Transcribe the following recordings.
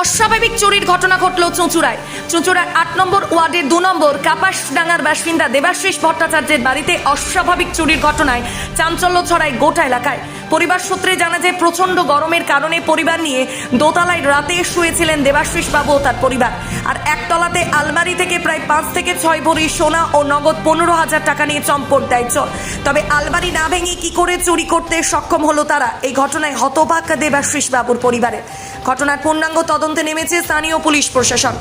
অস্বাভাবিক চুরির ঘটনা ঘটল চুঁচুড়ায়। চুঁচুড়ার আট নম্বর ওয়ার্ডের দু নম্বর কাপাসডাঙ্গার বাসিন্দা দেবাশিস ভট্টাচার্যের বাড়িতে অস্বাভাবিক চুরির ঘটনায় চাঞ্চল্য ছড়ায় গোটা এলাকায়। পরিবার সূত্রে জানা যায়, প্রচণ্ড গরমের কারণে পরিবার নিয়ে দোতলায় রাতে শুয়েছিলেন দেবাশিস বাবু ও তার পরিবার। আর একতলাতে আলমারি থেকে প্রায় পাঁচ থেকে ছয় ভরি সোনা ও নগদ পনেরো হাজার টাকা নিয়ে চম্পট দেয় চোর। তবে আলমারি না ভেঙে কি করে চুরি করতে সক্ষম হলো তারা? এই ঘটনায় হতবাক দেবাশিস বাবুর পরিবারের। ঘটনার পূর্ণাঙ্গ তদন্তে নেমেছে স্থানীয় পুলিশ প্রশাসন।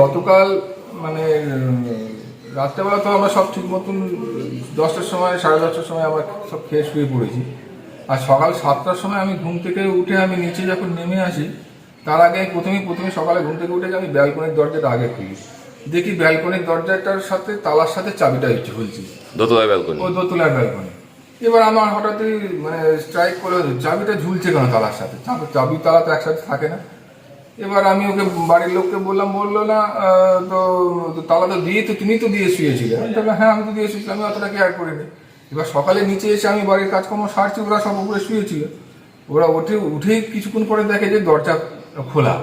গতকাল মানে রাত্রেবেলা তো আমরা সব ঠিক মতন দশটার সময় সাড়ে দশটার সময় আমরা সব খেয়ে শুয়ে পড়েছি। আর সকাল সাতটার সময় আমি ঘুম থেকে উঠে আমি নিচে যখন নেমে আসি তার আগে প্রথমেই প্রথমে সকালে ঘুম থেকে উঠে আমি ব্যালকনির দরজাটা আগে খুলি। দেখি ব্যালকনির দরজাটার সাথে তালার সাথে চাবিটা ঝুলছি দোতলায় ব্যালকনি? ও দোতলার ব্যালকনি। এবার আমার হঠাৎই মানে স্ট্রাইক করে চাবিটা ঝুলছে কেন তালার সাথে? চাবি তালা তো একসাথে থাকে না। এবার আমি ওকে, বাড়ির লোককে বললাম, বলল না তো তালা তো দিয়ে তো তুমি তো দিয়ে শুয়েছিলে আমি হ্যাঁ আমি তো দিয়ে শুয়েছিলাম, আমি অতটা কেয়ার করে করিনি। এবার সকালে নিচে এসে আমি বাড়ির কাজকর্ম সারছি, ওরা সব উপরে শুয়েছিল। ওরা উঠে উঠেই কিছুক্ষণ পরে দেখে যে দরজা খোলা।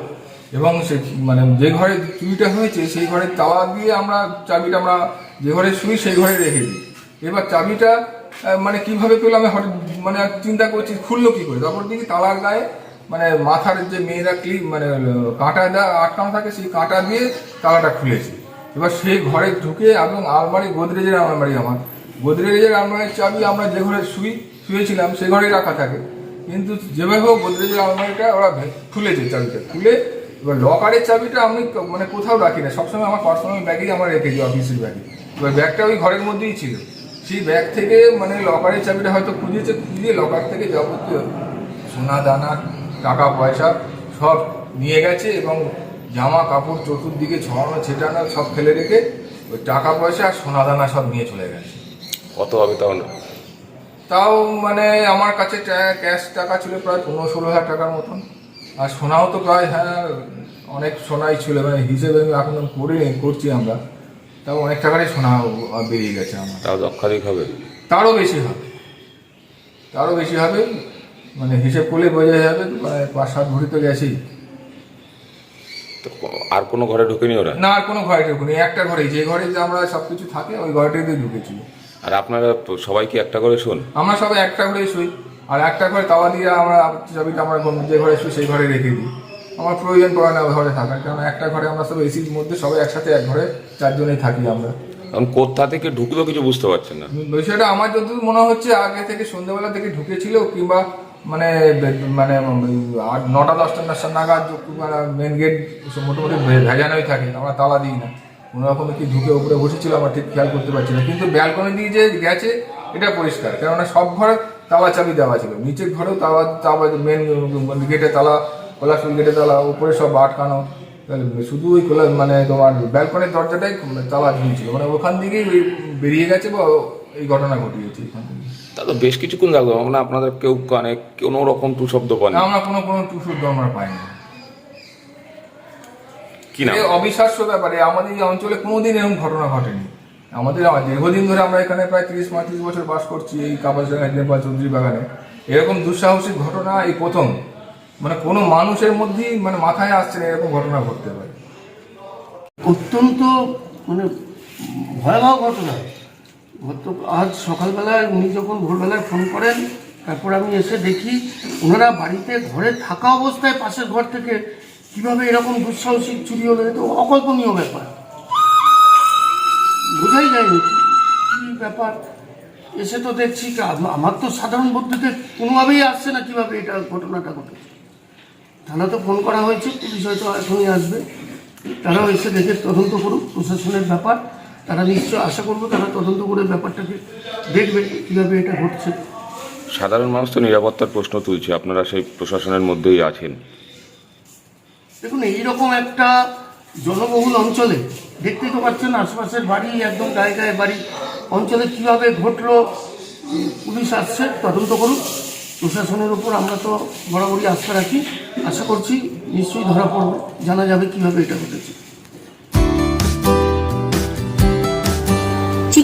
এবং সে মানে যে ঘরে চুরিটা হয়েছে, সেই ঘরের তালা দিয়ে আমরা চাবিটা আমরা যে ঘরে শুই, সেই ঘরে রেখে দিই। এবার চাবিটা মানে কীভাবে পেলাম আমি হঠাৎ মানে চিন্তা করছি, খুললো কি করে? তারপর দেখি তালার গায়ে মানে মাথার যে মেয়েরা ক্লিপ মানে কাঁটা দেওয়া আটকানো থাকে, সেই কাঁটা দিয়ে তালাটা খুলেছে। এবার সেই ঘরে ঢুকে এবং আলমারি গোদরেজের আলমারি, আমার গোদরেজের আলমারির চাবি আমরা যে ঘরে শুই, শুয়েছিলাম, সে ঘরেই রাখা থাকে। কিন্তু যেভাবে হোক গোদরেজের আলমারিটা ওরা খুলেছে চাবিটা, খুলে এবার লকারের চাবিটা আমি মানে কোথাও রাখি না। সবসময় আমার পার্সোনাল ব্যাগেই আমার রেখে রেখেছি অফিসের ব্যাগে। এবার ব্যাগটা ওই ঘরের মধ্যেই ছিল। সেই ব্যাগ থেকে মানে লকারের চাবিটা হয়তো খুঁজেছে, খুঁজে লকার থেকে যাবতীয় সোনা দানা টাকা পয়সা সব নিয়ে গেছে এবং জামা কাপড় চতুর্দিকে ছড়ানো ছেটানো সব ফেলে রেখে ওই টাকা পয়সা আর সোনা দানা সব নিয়ে চলে গেছে। কত হবে তাহলে তাও মানে আমার কাছে ক্যাশ টাকা ছিল প্রায় পনেরো ষোলো হাজার টাকার মতন। আর সোনাও তো প্রায় হ্যাঁ অনেক সোনাই ছিল মানে হিসেবে আমি এখন করে করছি আমরা। তাও অনেক টাকারই সোনা বেরিয়ে গেছে আমার। তাও লক্ষাধিক হবে। তারও বেশি হবে। তারও বেশি হবে। মানে হিসেব করলে বোঝা যাবে মানে পাঁচ সাত ভরি তো গেছেই। তো আর কোনো ঘরে ঢুকেনি ওরা? না আর কোনো ঘরে ঢুকুনি একটা ঘরেই। যে ঘরে যে আমরা সব কিছু থাকে ওই ঘরটাতে ঢুকেছি। আর আপনারা তো সবাই কি একটা ঘরে শুন? আমরা সবাই একটা ঘরেই শুই। আর একটা ঘরে তাওয়া দিয়ে আমরা চাবিটা আমরা যে ঘরে শুই সেই ঘরে রেখে দিই। আমার প্রয়োজন পড়ে না ঘরে থাকার কারণ একটা ঘরে আমরা সব এসির মধ্যে সবাই একসাথে এক ঘরে চারজনেই থাকি আমরা। এখন কোথা থেকে ঢুকলো কিছু বুঝতে পারছেন না। বিষয়টা আমার যতদূর মনে হচ্ছে আগে থেকে সন্ধ্যাবেলা থেকে ঢুকেছিল কিংবা মানে মানে আট, নটা, দশটা নাগাদ মেন গেট মোটামুটি ভেজানোই থাকে আমরা তালা দিই না। কোনো রকম কি ঢুকে উপরে বসেছিল, আমরা ঠিক খেয়াল করতে পারছি না। কিন্তু ব্যালকনি দিয়ে যে গেছে, এটা পরিষ্কার। কেননা সব ঘরে তালা চাবি দেওয়া ছিল। নিচের ঘরেও তালা তালা মেন গেটে তালা কোলাসুল গেটে তালা, উপরে সব আটকানো। শুধু ওই খোলা মানে তোমার ব্যালকনির দরজাটাই তালা ঝুলছিল মানে ওখান থেকেই বেরিয়ে গেছে বা এই ঘটনা ঘটিয়েছে। এখান থেকে তা তো বেশ কিছুক্ষণ লাগল। মানে আপনাদের কেউ কানে কোনো রকম টু শব্দ পান আমরা কোনো কোনো টুসুর আমরা পাইনি। কি না অবিশ্বাস্য ব্যাপারে আমাদের এই অঞ্চলে কোনোদিন এরকম ঘটনা ঘটেনি। আমাদের দীর্ঘদিন ধরে আমরা এখানে প্রায় তিরিশ পঁয়ত্রিশ বছর বাস করছি এই কাপাসডাঙ্গা নেপাল চৌধুরী বাগানে। এরকম দুঃসাহসিক ঘটনা এই প্রথম। মানে কোনো মানুষের মধ্যেই মানে মাথায় আসছে না এরকম ঘটনা ঘটতে পারে। অত্যন্ত মানে ভয়াবহ ঘটনা। গত আজ সকালবেলায় উনি যখন ভোরবেলায় ফোন করেন, তারপর আমি এসে দেখি ওনারা বাড়িতে ঘরে থাকা অবস্থায় পাশের ঘর থেকে কীভাবে এরকম দুঃসাহসিক চুরি হলো এ তো অকল্পনীয় ব্যাপার। বোঝাই যায়নি কি ব্যাপার। এসে তো দেখছি আমার তো সাধারণ বুদ্ধিতে কোনোভাবেই আসছে না কীভাবে এটা ঘটনাটা ঘটেছে থানা তো ফোন করা হয়েছে, পুলিশ হয়তো এখনই আসবে। তারাও এসে দেখে তদন্ত করুক, প্রশাসনের ব্যাপার। তারা নিশ্চয় আশা করব তারা তদন্ত করে ব্যাপারটাকে দেখবে কীভাবে এটা ঘটছে। সাধারণ মানুষ তো নিরাপত্তার প্রশ্ন তুলছে আপনারা সেই প্রশাসনের মধ্যেই আছেন। দেখুন এইরকম একটা জনবহুল অঞ্চলে দেখতেই তো পাচ্ছেন আশপাশের বাড়ি একদম গায়ে গায়ে বাড়ি অঞ্চলে কীভাবে ঘটলো পুলিশ আসছে তদন্ত করুন প্রশাসনের উপর আমরা তো বরাবরই আস্থা রাখি। আশা করছি নিশ্চয়ই ধরা পড়বে জানা যাবে কীভাবে এটা ঘটেছে।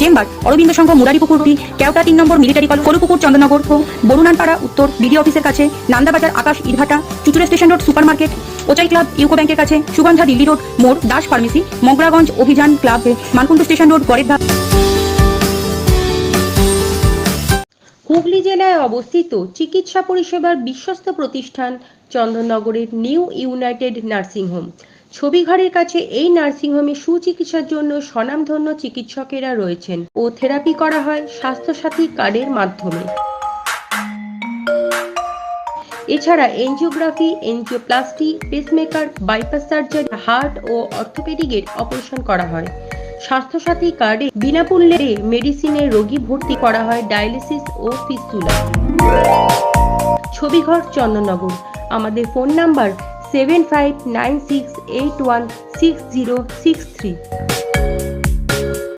চেম্বার, অরবিন্দ সংঘ মুরারিপুকুর রোড কেওটা তিন নম্বর, মিলিটারি কল কলুপুকুর চন্দ্রনগর, ও বরুণানপাড়া, উত্তর বিডি অফিসের কাছে, নান্দাবাজার, আকাশ, ইটভাটা Chuchura station road super market ওচাই club, UCO ব্যাংকের কাছে, সুগন্ধা, দিল্লি রোড, মোড়, দাস ফার্মেসি মগরাগঞ্জ অভিযান ক্লাব মানকুণ্ড স্টেশন রোড, গড়ের ধাপ। হুগলি জেলায় অবস্থিত চিকিৎসা পরিষেবার বিশ্বস্ত প্রতিষ্ঠান চন্দননগরের নিউ ইউনাইটেড নার্সিং হোম। ছবিঘরের কাছে এই নার্সিংহোমে সুচিকিৎসার জন্য স্বনামধন্য চিকিৎসকেরা রয়েছেন ও থেরাপি করা হয় স্বাস্থ্যসাথী কার্ডের মাধ্যমে। এছাড়া angiography, angioplasty, pacemaker, bypass surgery, heart ও অর্থোপেডিকের অপারেশন করা হয়। স্বাস্থ্যসাথী কার্ডে বিনামূল্যে মেডিসিনের রোগী ভর্তি করা হয় ডায়ালিসিস ও ফিস্তুলা। ছবিঘর চন্দননগর। আমাদের phone number seven five nine six eight one six zero six three